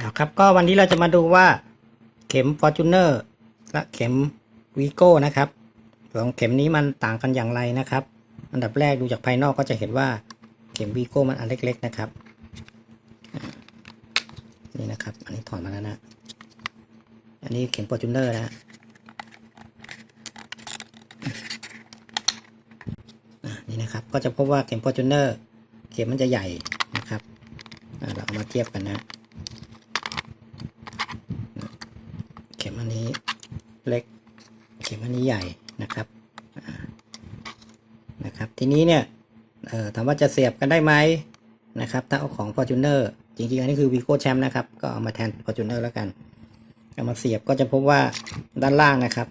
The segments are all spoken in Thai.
เอาครับก็วันนี้เราจะมาดูว่าเข็ม Fortuner และเข็ม Vigo นะครับสองเข็มนี้มันต่างกันอย่างไรนะครับ อันดับแรกดูจากภายนอกก็จะเห็นว่าเข็ม Vigo มันอันเล็ก ๆนะครับนี่นะครับ อันนี้ถอดมาแล้วนะ อันนี้เข็ม Fortuner นะนี่นะครับก็จะพบว่าเข็ม Fortuner เข็มมันจะใหญ่นะครับเราเอามาเทียบกันนะ เข็มอันนี้เล็ก เข็มอั นนี้ใหญ่นะครับนะครับ ทีนี้เนี่ยเอ่อถามว่าจะเสียบกันได้ไหมนะครับ ถ้าเอาของ Fortuner จริงๆ อันนี้คือ Vigo Champ นะครับ ก็เอามาแทน Fortuner แล้วกันเอามาเสียบก็จะพบว่าด้านล่างนะครับ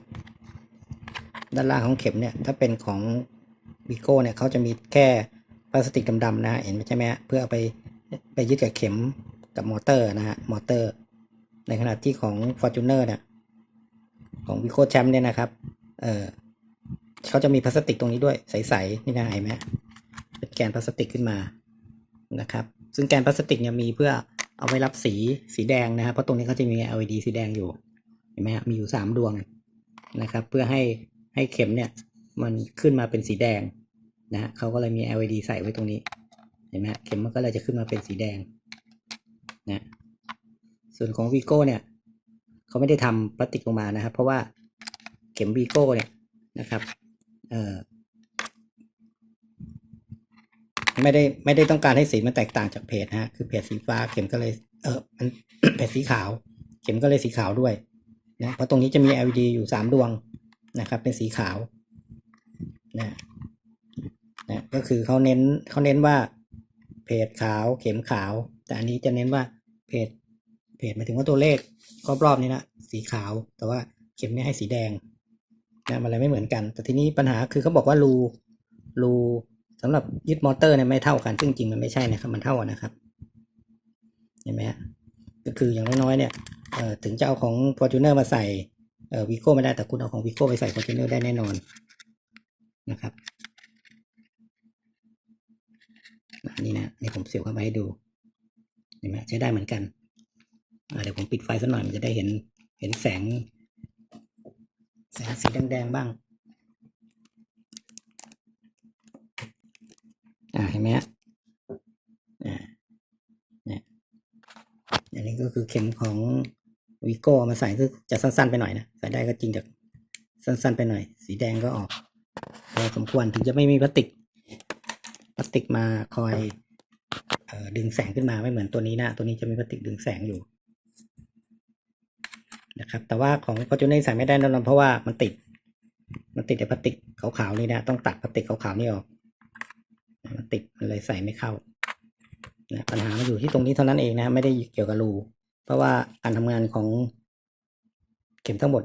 ด้านล่างของเข็มเนี่ย ถ้าเป็นของ Vigo เนี่ยเขาจะมีแค่พลาสติกดำๆนะ เห็นไหมใช่ไหมเพื่อเอาไปไปยึดกับเข็มกับมอเตอร์นะฮะ มอเตอร์ ในขณะที่ของ Fortuner เนี่ยของ Vico Champ เนี่ยนะครับ เออเขาจะมีพลาสติกตรงนี้ด้วยใสๆนี่นะเห็นไหมเป็นแกนพลาสติกขึ้นมานะครับ ซึ่งแกนพลาสติกเนี่ยมีเพื่อเอาไว้รับสีสีแดงนะครับ เพราะตรงนี้เขาจะมี LED สีแดงอยู่เห็นไหมมีอยู่สามดวงนะครับ เพื่อให้ให้เข็มเนี่ยมันขึ้นมาเป็นสีแดงนะฮะเขาก็เลยมี LED ใส่ไว้ตรงนี้เห็นไหมเข็มมันก็เลยจะขึ้นมาเป็นสีแดงนะส่วนของ Vigo เนี่ยเขาไม่ได้ทำพลาสติกลงมานะครับ เพราะว่า ข็ม Vigo เนี่ยนะครับเออไม่ได้ไม่ได้ต้องการให้สีมันแตกต่างจากเพจนะฮะคือเพจสีฟ้าเข็มก็เลยเออมันเพจสีขาว เข็มก็เลยสีขาวด้วยนะเพราะตรงนี้จะมี LED อยู่สามดวงนะครับ เป็นสีขาวนะนะก็คือเขาเน้นเขาเน้นว่าเพจขาวเข็มขาว แต่อันนี้จะเน้นว่าเพจเพจหมายถึงว่าตัวเลขรอบๆนี้นะสีขาว แต่ว่าเข็มเนี่ยให้สีแดง นะมันอะไรไม่เหมือนกัน แต่ทีนี้ปัญหาคือเขาบอกว่ารูรูสำหรับยึดมอเตอร์เนี่ยไม่เท่ากัน ซึ่งจริงมันไม่ใช่นะครับ มันเท่ากันนะครับ เห็นไหมฮะก็คืออย่างน้อยๆเนี่ยเอ่อถึงจะเอาของ Fortuner มาใส่เอ่อวิโก้ไม่ได้แต่คุณเอาของวิโก้ไปใส่ Fortuner ได้แน่นอนนะครับนนี้นะนี่ผมเสียบเข้าไปให้ดูเห็นไหมใช้ได้เหมือนกันเดี๋ยวผมปิดไฟสักหน่อยมันจะได้เห็นเห็นแสง แสงสีแดงๆบ้างอ่าเห็นไหมฮะอ่าเนี่ยอันนี้ก็คือเข็มของวิโก้มาใส่คือจะสั้น ๆ ไปหน่อยนะใส่ได้ก็จริงแต่สั้น ๆ ไปหน่อย สีแดงก็ออกพอสมควรถึงจะไม่มีพลาสติกพลาสติกมาคอยออดึงแสงขึ้นมาไม่เหมือนตัวนี้นะ ตัวนี้จะมีพลาสติกดึงแสงอยู่ นะครับ แต่ว่าของ Fortuner ใส่ไม่ได้แน่นอนเพราะว่ามันติด มันติดไอ้พลาสติกขาวๆนี่นะต้องตัดพลาสติกขาวๆนี่ออกมันติดมันเลยใส่ไม่เข้านะปัญหามันอยู่ที่ตรงนี้เท่านั้นเองนะ ไม่ได้เกี่ยวกับรูเพราะว่าการทำงานของเข็มทั้งหมด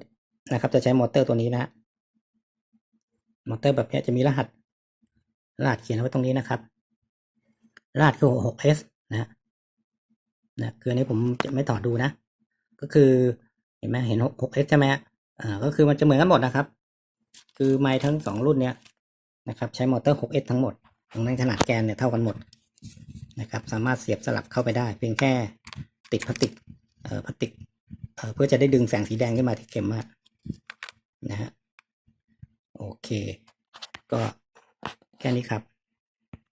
นะครับ จะใช้มอเตอร์ตัวนี้นะมอเตอร์แบบนี้จะมีรหัส รหัสเขียนไว้ตรงนี้นะครับ รหัสคือ 6S นะนะคืออันนี้ผมจะไม่ต่อดูนะ ก็คือ ห็นไหมเห็น 6S ใช่ไหมฮะอ่า ก็คือมันจะเหมือนกันหมดนะครับ คือไม้ทั้งสองรุ่นเนี้ยนะครับ ใช้มอเตอร์ 6S ทั้งหมดตรงนั้นขนาดแกนเนี่ยเท่ากันหมดนะครับ สามารถเสียบสลับเข้าไปได้ เพียงแค่ติดพลาสติก เอ่อ พลาสติก เอ่อ เพื่อจะได้ดึงแสงสีแดงขึ้นมาที่เข็มอะนะฮะ โอเค ก็แค่นี้ครับ